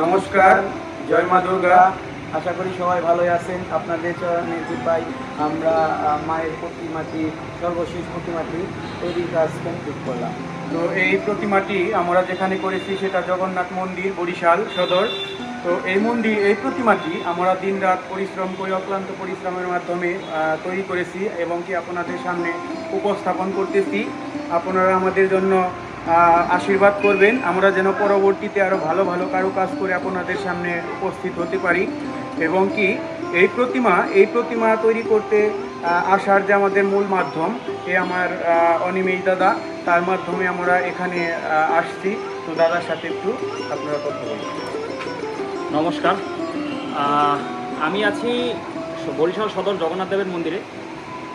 নমস্কার, জয় মা দুর্গা। আশা করি সবাই ভালোই আছেন। আপনাদের চরণে কৃপায় আমরা মায়ের প্রতিমাটি, সর্বশেষ প্রতিমাটি তৈরির কাজ কমপ্লিট করলাম। তো এই প্রতিমাটি আমরা যেখানে করেছি সেটা জগন্নাথ মন্দির, বরিশাল সদর। তো এই মন্দির, এই প্রতিমাটি আমরা দিনরাত পরিশ্রম করে, অক্লান্ত পরিশ্রমের মাধ্যমে তৈরি করেছি এবং কি আপনাদের সামনে উপস্থাপন করতেছি। আপনারা আমাদের জন্য আশীর্বাদ করবেন। আমরা যেন পরবর্তীতে আরও ভালো ভালো কারুকাজ করে আপনাদের সামনে উপস্থিত হতে পারি। এবং কি, এই প্রতিমা এই প্রতিমা তৈরি করতে আসার যে আমাদের মূল মাধ্যম, এ আমার অনিমেষ দাদা। তার মাধ্যমে আমরা এখানে আসছি। তো দাদার সাথে একটু আপনারা কথা বলুন। নমস্কার। আমি আছি বরিশাল সদর জগন্নাথ দেবের মন্দিরে।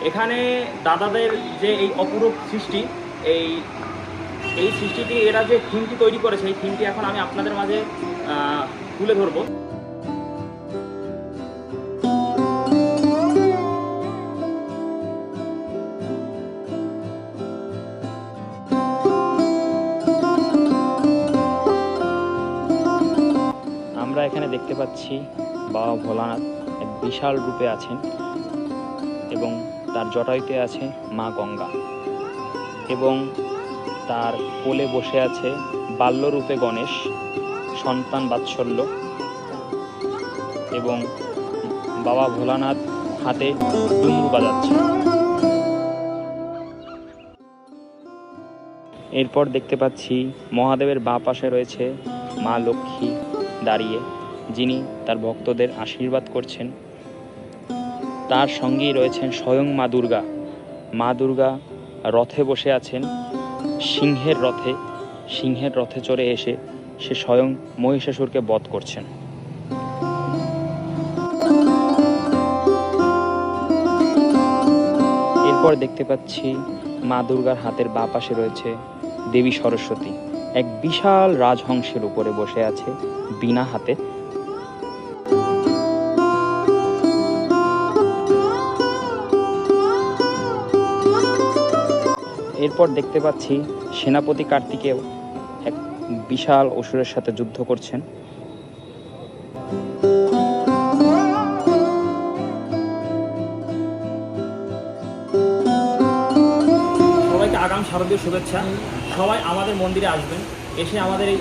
এখানে দাদাদের যে এই অপরূপ সৃষ্টি, এই এই সৃষ্টিটি, এরা যে থিমটি তৈরি করেছে, এই থিমটি এখন আমি আপনাদের মাঝে তুলে ধরবো। আমরা এখানে দেখতে পাচ্ছি বাবা ভোলানাথ এক বিশাল রূপে আছেন এবং তার জটায়ুতে আছে মা গঙ্গা এবং তার কোলে বসে আছে বাল্যরূপে গণেশ, সন্তান বাৎসল্য এবং বাবা ভোলানাথ হাতে ডুমরু বাজাচ্ছে। এরপর দেখতে পাচ্ছি মহাদেবের বাঁ পাশে রয়েছে মা লক্ষ্মী দাঁড়িয়ে, যিনি তার ভক্তদের আশীর্বাদ করছেন। তার সঙ্গেই রয়েছেন স্বয়ং মা দুর্গা। মা দুর্গা রথে বসে আছেন। সিংহের রথে সিংহের রথে চড়ে এসে সে স্বয়ং মহিষাসুরকে বধ করছেন। এরপর দেখতে পাচ্ছি মা দুর্গার হাতের বাঁ পাশে রয়েছে দেবী সরস্বতী। এক বিশাল রাজহংসের উপরে বসে আছে বিনা হাতে এরপর দেখতে পাচ্ছি সেনাপতি কার্তিকেয় এক বিশাল অসুরের সাথে যুদ্ধ করছেন। সবাইকে আগাম শারদীয় শুভেচ্ছা। সবাই আমাদের মন্দিরে আসবেন, এসে আমাদের এই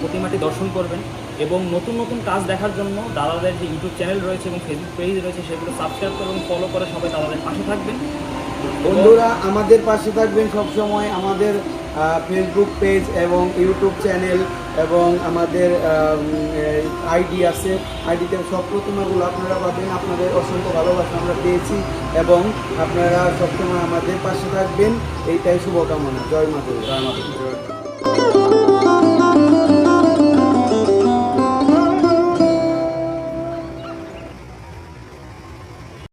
প্রতিমাটি দর্শন করবেন এবং নতুন নতুন কাজ দেখার জন্য দাদাদের যে ইউটিউব চ্যানেল রয়েছে এবং ফেসবুক পেজ রয়েছে সেগুলো সাবস্ক্রাইব করে এবং ফলো করে সবাই দাদাদের পাশে থাকবেন। বন্ধুরা, আমাদের পাশে থাকবেন সবসময় আমাদের ফেসবুক পেজ এবং ইউটিউব চ্যানেল এবং আমাদের আইডি আছে। আইডিতে সব প্রতিমাগুলো আপনারা পাবেন। আপনাদের অসংখ্য ভালোবাসা আমরা পেয়েছি এবং আপনারা সবসময় আমাদের পাশে থাকবেন। এইটাই শুভকামনা। জয় মাতা জয় দি।